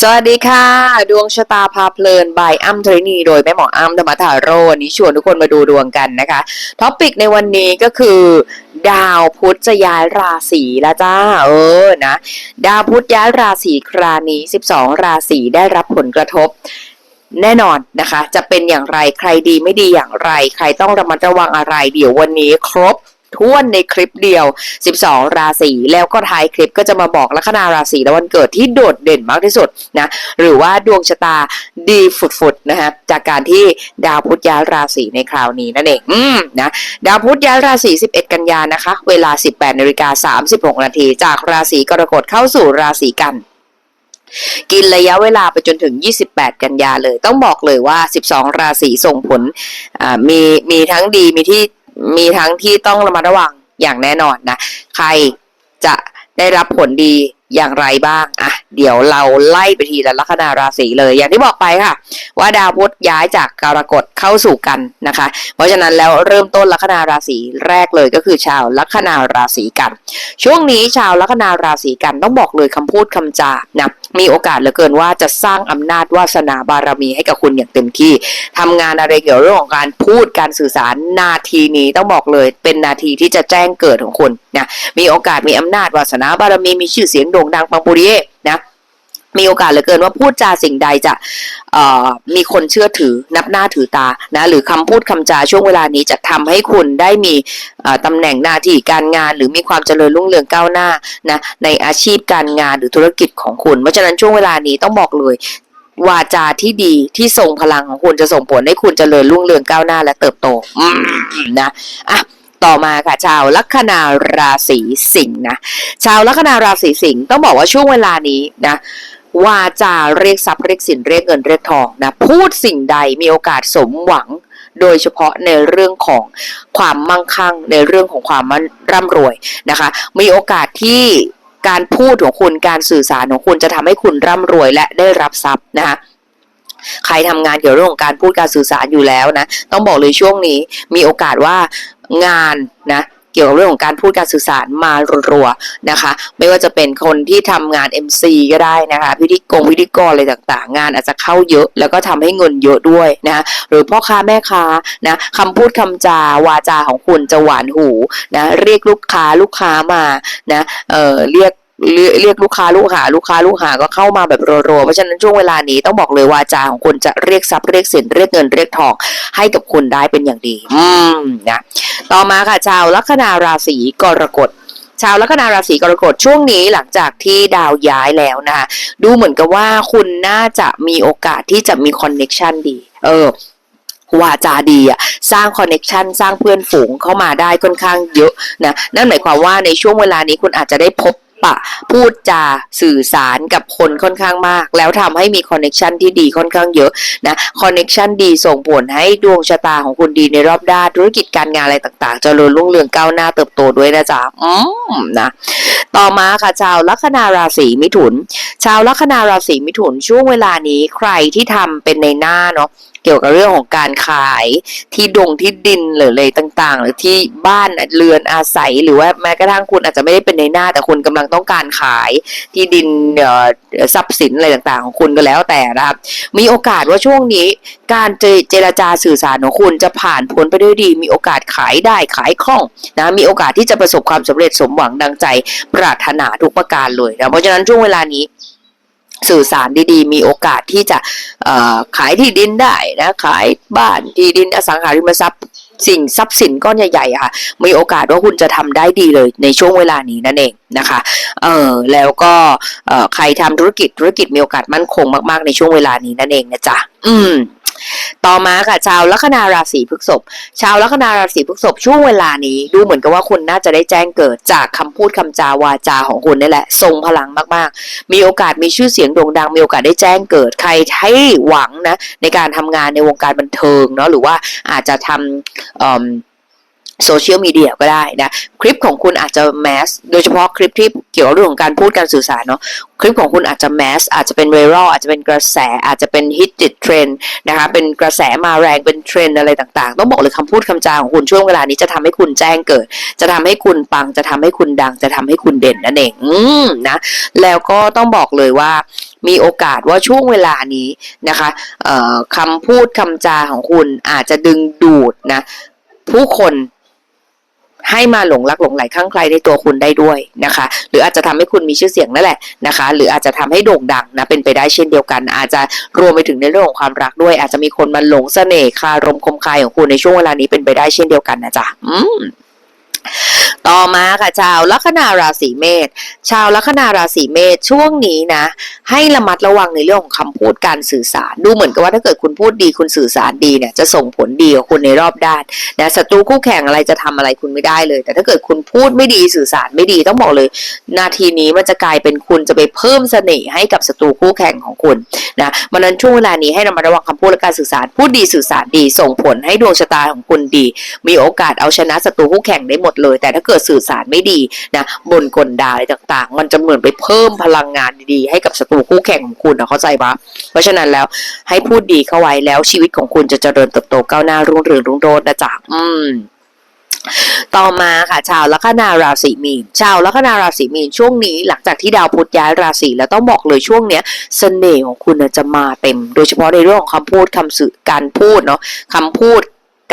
สวัสดีค่ะ ดวงชะตาพาเพลินบายอ้ำทรินีโดยแม่หมออ้ำธรรมธาโรวันนี้ชวนทุกคนมาดูดวงกันนะคะ ท็อปิกในวันนี้ก็คือ ดาวพุธจะย้ายราศีแล้วจ้า เออนะ ดาวพุธย้ายราศีครานี้ 12 ราศีได้รับผลกระทบแน่นอนนะคะ จะเป็นอย่างไรใครดีไม่ดีอย่างไร ใครต้องระมัดระวังอะไร เดี๋ยววันนี้ครบ ท้วนในคลิปเดียว 12 ราศีแล้วก็ท้ายคลิปก็จะมาบอกลัคนาราศีและวันเกิดที่โดดเด่นมากที่สุดนะหรือว่าดวงชะตาดีฟุดๆนะคะจากการที่ดาวพุธย้ายราศีในคราวนี้นั่นเองอืมนะดาวพุธย้ายราศี 11 กันยานะคะ เวลา 18นาฬิกา36นาทีจากราศีกรกฎเข้าสู่ราศีกันกินระยะเวลาไปจนถึง 28 กันยาเลย ต้องบอกเลยว่า 12 ราศีส่งผลมีมีทั้งดีมีที่ มีทั้งที่ต้องระมัดระวังอย่างแน่นอนนะ ใครจะได้รับผลดี อย่างไรบ้าง อะ เดี๋ยวเราไล่ไปทีละลัคนาราศีเลย อย่างที่บอกไปค่ะ ว่าดาวพุธย้ายจากกรกฎเข้าสู่กันนะคะ เพราะฉะนั้นแล้วเริ่มต้นลัคนาราศีแรกเลยก็คือชาวลัคนาราศีกัน ช่วงนี้ชาวลัคนาราศีกันต้องบอกเลยคำพูดคำจานะมีโอกาสเหลือเกินว่าจะสร้างอำนาจวาสนาบารมีให้กับคุณอย่างเต็มที่ทำงานอะไรเกี่ยวกับเรื่องของการพูดการสื่อสารนาทีนี้ต้องบอกเลยเป็นนาทีที่จะแจ้งเกิดของคุณนะมีโอกาสมีอำนาจวาสนาบารมีมีชื่อเสียงด่งดังปังปุริเย่นะมีโอกาสเหลือเกินว่าพูดจาสิ่งใดจะมีคนเชื่อถือนับหน้าถือตานะหรือคำพูดคำจาช่วงเวลานี้จะทำให้คุณได้มีเอ่อตำแหน่งหน้าที่การงาน หรือมีความเจริญรุ่งเรืองก้าวหน้านะในอาชีพการงานหรือธุรกิจของคุณเพราะฉะนั้นช่วงเวลานี้ต้องบอกเลยวาจาที่ดีที่ทรงพลังของคุณจะส่งผลให้คุณเจริญรุ่งเรืองก้าวหน้าและเติบโตนะอะ ต่อมาค่ะชาวลัคนาราศีสิงห์นะชาวลัคนาราศีสิงห์ต้องบอกว่าช่วงเวลานี้นะวาจาเรียกทรัพย์เรียกสินเรียกเงินเรียกทองนะพูดสิ่งใดมีโอกาสสมหวังโดยเฉพาะในเรื่องของความมั่งคั่งในเรื่องของความมั่นร่ำรวยนะคะ มีโอกาสที่การพูดของคุณการสื่อสารของคุณจะทำให้คุณร่ำรวยและได้รับทรัพย์นะคะใครทำงานเกี่ยวกับเรื่องของการพูดการสื่อสารอยู่แล้วนะ ต้องบอกเลยช่วงนี้มีโอกาสว่า งานนะเกี่ยวกับเรื่องของการพูดการสื่อสารมารัวๆนะคะ ไม่ว่าจะเป็นคนที่ทำงาน MC ก็ได้นะคะพิธีกรพิธีกรอะไรต่างๆ งานอาจจะเข้าเยอะแล้วก็ทำให้เงินเยอะด้วยนะะหรือพ่อค้าแม่ค้านะคำพูดคำจาวาจาของคุณจะหวานหูนะเรียกลูกค้าลูกค้ามานะเออเรียก เรียกลูกค้าลูกหาลูกค้าลูกหาก็เข้ามาแบบรัวๆเพราะฉะนั้นช่วงเวลานี้ต้องบอกเลยวาจาของคุณจะเรียกทรัพย์เรียกสินเรียกเงินเรียกทองให้กับคุณได้เป็นอย่างดี อืมนะต่อมาค่ะชาวลัคนาราศีกรกฎชาวลัคนาราศีกรกฎช่วงนี้หลังจากที่ดาวย้ายแล้วนะคะดูเหมือนกับว่าคุณน่าจะมีโอกาสที่จะมีคอนเน็กชันดี เออวาจาดีอะสร้างคอนเน็กชันสร้างเพื่อนฝูงเข้ามาได้ค่อนข้างเยอะนะนั่นหมายความว่าในช่วงเวลานี้คุณอาจจะได้พบ ปะ พูดจาสื่อสารกับคนค่อนข้างมาก แล้วทำให้มีคอนเน็กชันที่ดีค่อนข้างเยอะนะคอนเน็กชันดีส่งผลให้ดวงชะตาของคุณดีในรอบด้านธุรกิจการงานอะไรต่างๆเจริญรุ่งเรืองก้าวหน้าเติบโตด้วยนะจ๊ะอืมนะต่อมาค่ะชาวลัคนาราศีมิถุน ชาวลัคนาราศีมิถุนช่วงเวลานี้ใครที่ทำเป็นในหน้าเนาะ เกี่ยวกับเรื่องของการขายที่ดงที่ดินหรืออะไรต่างๆ หรือที่บ้านเรือนอาศัยหรือว่าแม้กระทั่งคุณอาจจะไม่ได้เป็นในหน้า แต่คุณกำลังต้องการขายที่ดินเอ่อทรัพย์สินอะไรต่างๆ ของคุณก็แล้วแต่นะครับมีโอกาสว่าช่วงนี้การเจรจาสื่อสารของคุณจะผ่านพ้นไปด้วยดี มีโอกาสขายได้ขายคล่องนะมีโอกาสที่จะประสบความสำเร็จสมหวังดังใจปรารถนาทุกประการเลยนะเพราะฉะนั้นช่วงเวลานี้ สื่อสารดีๆ มีโอกาสที่จะขายที่ดินได้นะขายบ้านที่ดินอสังหาริมทรัพย์สิ่งทรัพย์สินก้อนใหญ่ๆค่ะ มีโอกาสว่าคุณจะทำได้ดีเลยในช่วงเวลานี้นั่นเองนะคะ เออแล้วก็ใครทำธุรกิจธุรกิจมีโอกาสมั่นคงมากๆในช่วงเวลานี้นั่นเองนะจ๊ะ อืม ต่อมาค่ะชาวลัคนาราศีพฤษภชาวลัคนาราศีพฤษภช่วงเวลานี้ ดูเหมือนกับว่าคุณน่าจะได้แจ้งเกิดจากคำพูดคำจาวาจาของคุณนี่แหละ ทรงพลังมากๆ มีโอกาสมีชื่อเสียงโด่งดัง มีโอกาสได้แจ้งเกิดใครให้หวังนะในการทำงานในวงการบันเทิงเนาะหรือว่าอาจจะทำ โซเชียลมีเดียก็ได้นะ คลิปของคุณอาจจะแมสโดยเฉพาะคลิปที่เกี่ยวกับเรื่องของการพูดการสื่อสารเนาะคลิปของคุณอาจจะแมสอาจจะเป็นไวรัลอาจจะเป็นกระแสอาจจะเป็นฮิตติดเทรนนะคะเป็นกระแสมาแรงเป็นเทรนอะไรต่างๆ ต้องบอกเลยคำพูดคำจาของคุณช่วงเวลานี้จะทำให้คุณแจ้งเกิด จะทำให้คุณปังจะทำให้คุณดัง จะทำให้คุณเด่นนั่นเองอนะแล้วก็ต้องบอกเลยว่ามีโอกาสว่าช่วงเวลานี้นะคะคำพูดคำจาของคุณอาจจะดึงดูดนะผู้คน ให้มาหลงรักหลงไหลข้างใครในตัวคุณได้ด้วยนะคะ หรืออาจจะทำให้คุณมีชื่อเสียงนั่นแหละนะคะ หรืออาจจะทำให้โด่งดังนะเป็นไปได้เช่นเดียวกัน อาจจะรวมไปถึงในเรื่องของความรักด้วย อาจจะมีคนมาหลงเสน่ห์คารมคมคายของคุณในช่วงเวลานี้เป็นไปได้เช่นเดียวกันนะจ๊ะอืม ต่อมาค่ะชาวลัคนาราศีเมษชาวลัคนาราศีเมษช่วงนี้นะ ให้ระมัดระวังในเรื่องของคำพูดการสื่อสาร ดูเหมือนกับว่าถ้าเกิดคุณพูดดีคุณสื่อสารดีเนี่ยจะส่งผลดีกับคุณในรอบด้านนะศัตรูคู่แข่งอะไรจะทำอะไรคุณไม่ได้เลย แต่ถ้าเกิดคุณพูดไม่ดีสื่อสารไม่ดีต้องบอกเลย นาทีนี้มันจะกลายเป็นคุณจะไปเพิ่มเสน่ห์ให้กับศัตรูคู่แข่งของคุณนะมันนั้นช่วงเวลานี้ให้ระมัดระวังคำพูดและการสื่อสาร พูดดีสื่อสารดี ส่งผลให้ดวงชะตาของคุณดี มีโอกาสเอาชนะศัตรูคู่แข่งได้หมดเลย แต่ถ้าเกิดสื่อสารไม่ดีนะบนกลดาอะไรต่างๆ มันจะเหมือนไปเพิ่มพลังงานดีๆ ให้กับศัตรูคู่แข่งของคุณนะเข้าใจปะเพราะฉะนั้นแล้วให้พูดดีเข้าไว้แล้วชีวิตของคุณจะเจริญเติบโตก้าวหน้ารุ่งเรืองรุ่งโรจน์นะจ๊ะอืมต่อมาค่ะชาวลัคนาราศีมีน ชาวลัคนาราศีมีนช่วงนี้หลังจากที่ดาวพุธย้ายราศีแล้วต้องบอกเลยช่วงเนี้ยเสน่ห์ของคุณจะมาเต็ม โดยเฉพาะในเรื่องของคำพูดคำสื่อการพูดเนาะคำพูด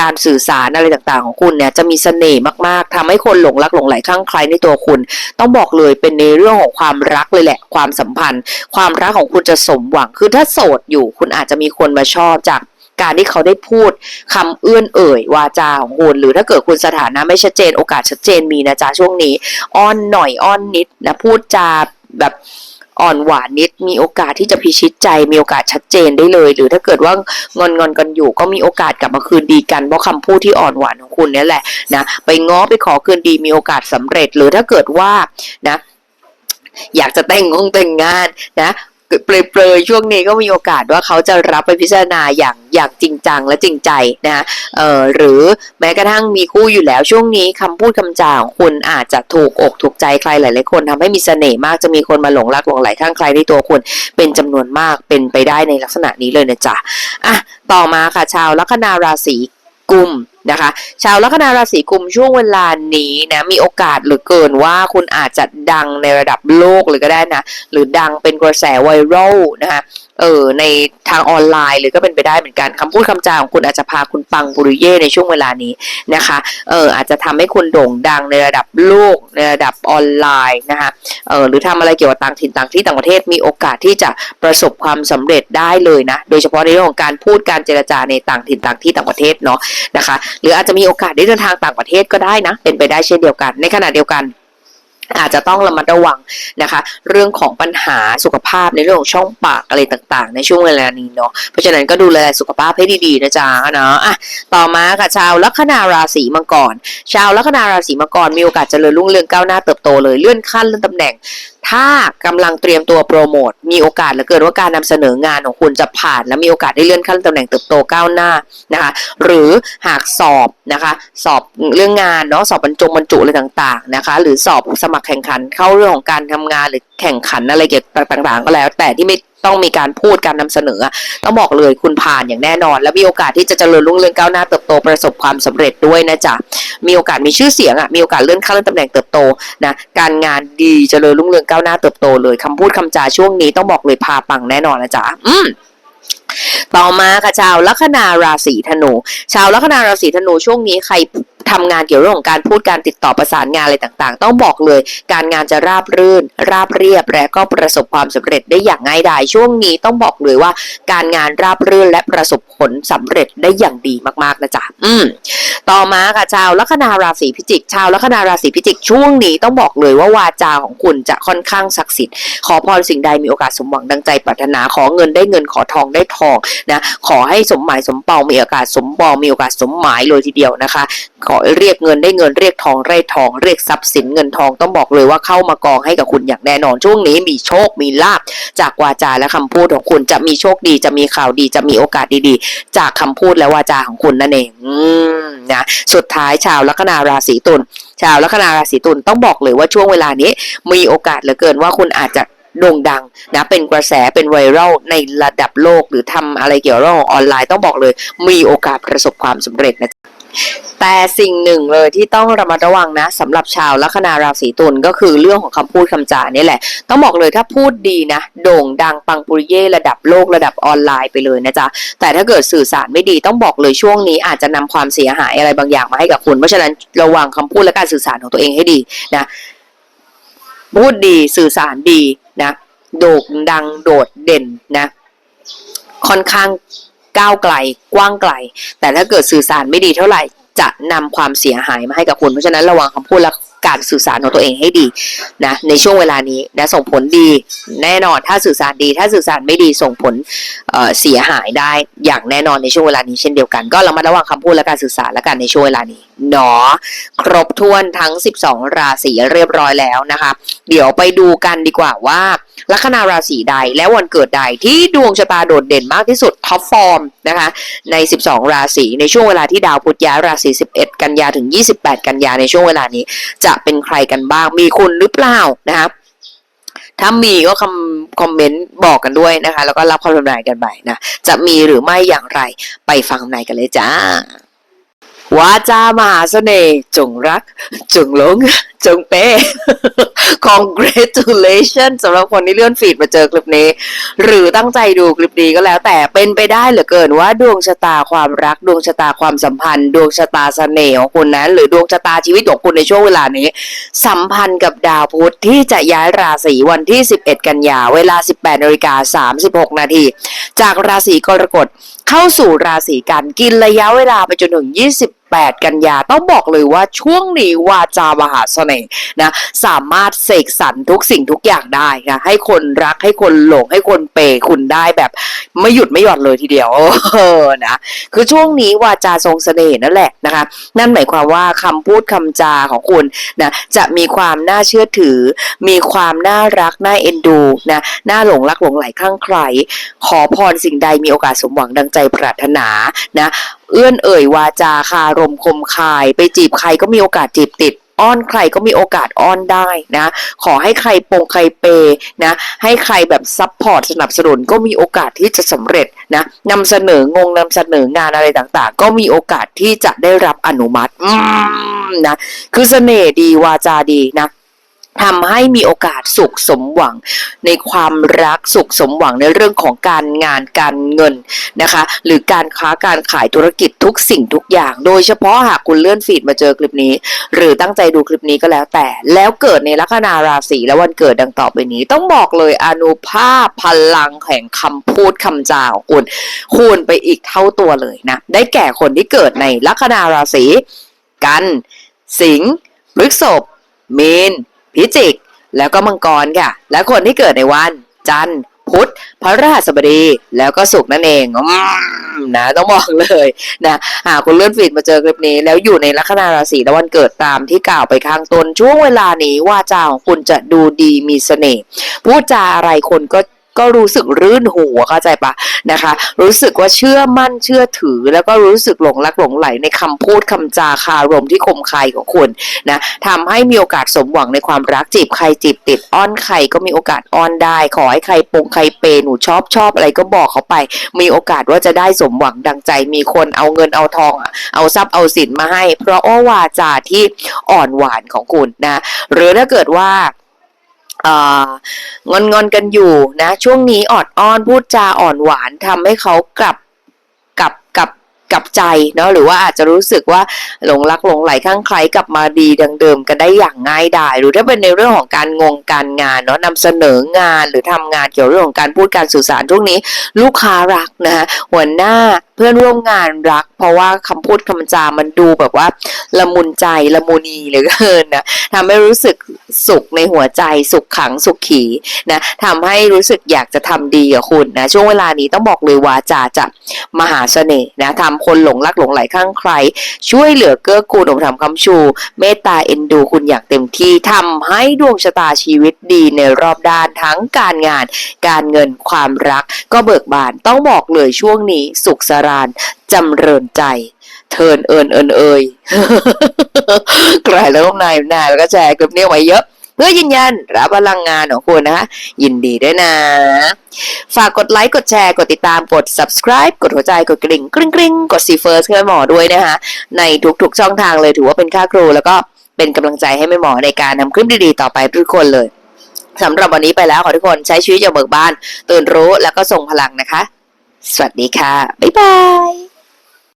การสื่อสารอะไรต่างๆของคุณเนี่ยจะมีเสน่ห์มากๆทำให้คนหลงรักหลงไหลข้างใครในตัวคุณ ต้องบอกเลยเป็นในเรื่องของความรักเลยแหละ ความสัมพันธ์ ความรักของคุณจะสมหวังคือถ้าโสดอยู่ คุณอาจจะมีคนมาชอบจากการที่เขาได้พูดคำเอื้อนเอ่ยวาจาของคุณหรือถ้าเกิดคุณสถานะไม่ชัดเจนโอกาสชัดเจนมีนะจ๊ะช่วงนี้อ้อนหน่อยอ้อนนิดนะพูดจาแบบ อ่อนหวานนิด มีโอกาสที่จะพิชิตใจ มีโอกาสชัดเจนได้เลย หรือถ้าเกิดว่างอนงอนกันอยู่ ก็มีโอกาสกลับมาคืนดีกันเพราะคำพูดที่อ่อนหวานของคุณนี่แหละนะไปง้อไปขอคืนดีมีโอกาสสำเร็จ หรือถ้าเกิดว่านะอยากจะแต่งงงแต่งงานนะ เปรยๆช่วงนี้ก็มีโอกาสว่าเขาจะรับไปพิจารณาอย่างอย่างจริงจังและจริงใจนะเอ่อหรือแม้กระทั่งมีคู่อยู่แล้วช่วงนี้คำพูดคำจาของคุณอาจจะถูกอกถูกใจใครหลาย ๆ คนทำให้มีเสน่ห์มากจะมีคนมาหลงรักหลงไหลข้างใครในตัวคุณเป็นจำนวนมากเป็นไปได้ในลักษณะนี้เลยนะจ๊ะอะต่อมาค่ะชาวลัคนาราศีกุม นะคะ ชาวลัคนาราศีกุมช่วงเวลานี้นะมีโอกาสเหลือเกินว่าคุณอาจจะดังในระดับโลกเลยก็ได้นะ หรือดังเป็นกระแสไวรัลนะคะ เออในทางออนไลน์เลยก็เป็นไปได้เหมือนกันคำพูดคำจาของคุณอาจจะพาคุณปังปุริเย่ในช่วงเวลานี้นะคะเอออาจจะทำให้คุณโด่งดังในระดับโลกในระดับออนไลน์นะคะเออหรือทำอะไรเกี่ยวกับต่างถิ่นต่างที่ต่างประเทศมีโอกาสที่จะประสบความสำเร็จได้เลยนะโดยเฉพาะในเรื่องของการพูดการเจรจาในต่างถิ่นต่างที่ต่างประเทศเนาะนะคะ หรืออาจจะมีโอกาสได้เดินทางต่างประเทศก็ได้นะเป็นไปได้เช่นเดียวกัน ในขณะเดียวกัน อาจจะต้องระมัดระวังนะคะ เรื่องของปัญหาสุขภาพในเรื่องของช่องปากอะไรต่างๆ ในช่วงเวลานี้เนาะเพราะฉะนั้นก็ดูแลสุขภาพให้ดีๆนะจ๊ะเนาะอะต่อมาค่ะชาวลัคนาราศีมังกรชาวลัคนาราศีมังกรมีโอกาสเจริญรุ่งเรืองก้าวหน้าเติบโตเลยเลื่อนขั้นเลื่อนตำแหน่ง ถ้ากำลังเตรียมตัวโปรโมท มีโอกาสเหลือเกินว่าการนำเสนองานของคุณจะผ่าน และมีโอกาสได้เลื่อนขั้นตำแหน่งเติบโตก้าวหน้านะคะ หรือหากสอบนะคะ สอบเรื่องงานเนาะสอบบรรจงบรรจุอะไรต่างๆนะคะ หรือสอบสมัครแข่งขันเข้าเรื่องของการทำงานหรือ แข่งขันอะไรเกี่ยวกับต่างๆ ก็แล้ว แต่ที่ไม่ต้องมีการพูดการนำเสนอ ต้องบอกเลยคุณผ่านอย่างแน่นอน และมีโอกาสที่จะเจริญรุ่งเรืองก้าวหน้าเติบโตประสบความสำเร็จด้วยนะจ๊ะมีโอกาสมีชื่อเสียงอะมีโอกาสเลื่อนขั้นเลื่อนตำแหน่งเติบโตนะการงานดีเจริญรุ่งเรืองก้าวหน้าเติบโตเลยคำพูดคำจาช่วงนี้ต้องบอกเลยพาปังแน่นอนนะจ๊ะอืมต่อมาค่ะชาวลัคนาราศีธนู ชาวลัคนาราศีธนูช่วงนี้ใคร ทำงานเกี่ยวกับเรื่องของการพูดการติดต่อประสานงานอะไรต่างๆ ต้องบอกเลย การงานจะราบรื่น ราบเรียบและก็ประสบความสำเร็จได้อย่างง่ายดายช่วงนี้ต้องบอกเลยว่า การงานราบรื่นและประสบผลสำเร็จได้อย่างดีมากๆนะจ๊ะอืมต่อมาค่ะชาวลัคนาราศีพิจิก ชาวลัคนาราศีพิจิกช่วงนี้ต้องบอกเลยว่าวาจาของคุณจะค่อนข้างศักดิ์สิทธิ์ขอพรสิ่งใดมีโอกาสสมหวังดังใจปรารถนาขอเงินได้เงินขอทองได้ทองนะขอให้สมหมายสมเปามีโอกาสสมปองมีโอกาสสมหมายเลยทีเดียวนะคะ ขอเรียกเงินได้เงินเรียกทองได้ทองเรียกทรัพย์สินเงินทองต้องบอกเลยว่าเข้ามากองให้กับคุณอย่างแน่นอนช่วงนี้มีโชคมีลาบจากวาจาและคำพูดของคุณจะมีโชคดีจะมีข่าวดีจะมีโอกาสดีๆ จากคำพูดและวาจาของคุณนั่นเองอนะสุดท้ายชาวลัคนาราศีตุลชาวลัคนาราศีตุลต้องบอกเลยว่าช่วงเวลานี้มีโอกาสเหลือเกินว่าคุณอาจจะโด่งดังนะเป็นกระแสเป็นไวรัลในระดับโลกหรือทำอะไรเกี่ยวกับออนไลน์ต้องบอกเลย มีโอกาสประสบความสำเร็จนะ แต่สิ่งหนึ่งเลยที่ต้องระมัดระวังนะสำหรับชาวลัคนาราศีตุลก็คือเรื่องของคำพูดคำจานี่แหละ ต้องบอกเลยถ้าพูดดีนะ โด่งดังปังปุริเย่ระดับโลกระดับออนไลน์ไปเลยนะจ๊ะ แต่ถ้าเกิดสื่อสารไม่ดีต้องบอกเลยช่วงนี้อาจจะนำความเสียหายอะไรบางอย่างมาให้กับคุณ เพราะฉะนั้นระวังคำพูดและการสื่อสารของตัวเองให้ดีนะพูดดีสื่อสารดีนะ โด่งดังโดดเด่นนะ ค่อนข้าง ก้าวไกล กว้างไกล แต่ถ้าเกิดสื่อสารไม่ดีเท่าไหร่ จะนำความเสียหายมาให้กับคุณ เพราะฉะนั้นระวังคำพูดและการสื่อสารของตัวเองให้ดีนะในช่วงเวลานี้นะส่งผลดีแน่นอนถ้าสื่อสารดี ถ้าสื่อสารไม่ดีส่งผลเเสียหายได้อย่างแน่นอนในช่วงเวลานี้เช่นเดียวกัน ก็เรามาระวังคำพูดและการสื่อสารและกันในช่วงเวลานี้เนาะครบถ้วนทั้ง 12 ราศีเรียบร้อยแล้วนะคะ เดี๋ยวไปดูกันดีกว่าว่า ลัคนาราศีใดและวันเกิดใดที่ดวงชะตาโดดเด่นมากที่สุดท็อปฟอร์มนะคะใน 12 ราศีในช่วงเวลาที่ดาวพุธย้ายราศี 11 กันยาถึง 28 กันยาในช่วงเวลานี้ จะเป็นใครกันบ้างมีคุณหรือเปล่านะคะถ้ามีก็คำคอมเมนต์บอกกันด้วยนะคะ แล้วก็รับความทำนายกันไปนะ จะมีหรือไม่อย่างไรไปฟังทำนายกันเลยจ้า วาจามหาเสน่ห์จงรัก จงหลง จงเป้ congratulation สำหรับคนที่เลื่อนฟีดมาเจอคลิปนี้ หรือตั้งใจดูคลิปนี้ก็แล้ว แต่เป็นไปได้เหลือเกินว่าดวงชะตาความรัก ดวงชะตาความสัมพันธ์ ดวงชะตาเสน่ห์ของคุณนั้น หรือดวงชะตาชีวิตของคุณในช่วงเวลานี้ สัมพันธ์กับดาวพุธที่จะย้ายราศีวันที่ 11 กันยาเวลา 18นาฬิกา36 นาทีจากราศีกรกฎเข้าสู่ราศีกันกินระยะเวลาไปจนถึง 28กันยาต้องบอกเลยว่าช่วงนี้วาจามหาเสน่ห์นะสามารถเสกสรรทุกสิ่งทุกอย่างได้นะให้คนรักให้คนหลงให้คนเปย์คุณได้แบบไม่หยุดไม่หย่อนเลยทีเดียวเออนะคือช่วงนี้วาจาทรงเสน่ห์นั่นแหละนะคะนั่นหมายความว่าคำพูดคำจาของคุณนะจะมีความน่าเชื่อถือ มีความน่ารักน่าเอ็นดูนะน่าหลงรักหลงไหลคลั่งไคล้ขอพรสิ่งใดมีโอกาสสมหวังดังใจปรารถนานะ เอื้อนเอ่ยวาจาคารมคมคาย ไปจีบใครก็มีโอกาสจีบติด อ้อนใครก็มีโอกาสอ้อนได้นะ ขอให้ใครปงใครเปย์นะให้ใครแบบซัพพอร์ตสนับสนุนก็มีโอกาสที่จะสำเร็จนะนำเสนองงนำเสนองานอะไรต่างๆ ก็มีโอกาสที่จะได้รับอนุมัติอืมนะคือเสน่ห์ดีวาจาดีนะ ทำให้มีโอกาสสุขสมหวัง ในความรักสุขสมหวังในเรื่องของการงานการเงินนะคะ หรือการค้าการขายธุรกิจทุกสิ่งทุกอย่าง โดยเฉพาะหากคุณเลื่อนฟีดมาเจอคลิปนี้ หรือตั้งใจดูคลิปนี้ก็แล้วแต่ แล้วเกิดในลัคนาราศีและวันเกิดดังต่อไปนี้ ต้องบอกเลยอนุภาพพลังแห่งคำพูดคำจาของคุณคูณไปอีกเท่าตัวเลยนะ ได้แก่คนที่เกิดในลัคนาราศีกัน สิงห์พฤษภมีน พิจิก แล้วก็มังกรค่ะ และคนที่เกิดในวัน จันทร์พุธพระราชบดีแล้วก็ศุกร์นั่นเองนะต้องบอกเลยนะหากคุณเลื่อนฟีดมาเจอคลิปนี้ แล้วอยู่ในลัคนาราศีและวันเกิดตามที่กล่าวไปข้างต้นช่วงเวลานี้ว่าจาของคุณจะดูดีมีเสน่ห์พูดจาอะไรคนก็ ก็รู้สึกรื่นหูเข้าใจปะนะคะ รู้สึกว่าเชื่อมั่นเชื่อถือ แล้วก็รู้สึกหลงรักหลงไหลในคำพูดคำจาคารมที่คมคายของคุณนะทำให้มีโอกาสสมหวังในความรักจีบใครจีบติดอ้อนใครก็มีโอกาสอ้อนได้ ขอให้ใครปงใครเปหนูชอบชอบอะไรก็บอกเขาไป มีโอกาสว่าจะได้สมหวังดังใจ มีคนเอาเงินเอาทองอะเอาทรัพย์เอาสินมาให้ เพราะว่าวาจาที่อ่อนหวานของคุณนะ หรือถ้าเกิดว่า งอนงอนกันอยู่นะ ช่วงนี้ออดอ้อนพูดจาอ่อนหวานทำให้เขากลับกลับกลับกลับใจเนาะหรือว่าอาจจะรู้สึกว่าหลงรักหลงไหลข้างใครกลับมาดีดังเดิมกันได้อย่างง่ายดายหรือถ้าเป็นในเรื่องของการงงการงานเนาะนำเสนองานหรือทำงานเกี่ยวกับเรื่องของการพูดการสื่อสารช่วงนี้ ลูกค้ารักนะคะหัวหน้าเพื่อนร่วมงานรัก เพราะว่าคำพูดคำจามันดูแบบว่า ละมุนใจละมุนีเหลือเกินนะทำให้รู้สึกสุขในหัวใจสุขขังสุขขีนะทำให้รู้สึกอยากจะทำดีกับคุณนะช่วงเวลานี้ต้องบอกเลยวาจาจะมหาเสน่ห์นะทำคนหลงรักหลงไหลข้างใคร ช่วยเหลือเกื้อกูลอุปถัมคำชู เมตตาเอ็นดูคุณอย่างเต็มที่ทำให้ดวงชะตาชีวิตดีในรอบด้านทั้งการงาน การเงินความรัก ก็เบิกบานต้องบอกเลยช่วงนี้สุขสรานจำเริญใจเทินเอินเอินเอยกลายแล้วนายนายแล้วก็แชร์คลิปนี้ไว้เยอะเพื่อยืนยันรับพลังงานของคุณนะคะยินดีด้วยนะ ฝากกดไลค์ กดแชร์ กดติดตามกด subscribe กดหัวใจกดกริ่งกริ๊งกริ๊งกดซีเฟิร์สให้แม่หมอด้วยนะคะในทุกๆช่องทางเลยถือว่าเป็นค่าครู แล้วก็เป็นกำลังใจให้แม่หมอในการทำคลิปดีๆ ต่อไปทุกคนเลยสำหรับวันนี้ไปแล้วขอทุกคนใช้ชีวิตอย่างเบิกบานตื่นรู้แล้วก็ส่งพลังนะคะ สวัสดีค่ะ บ๊ายบาย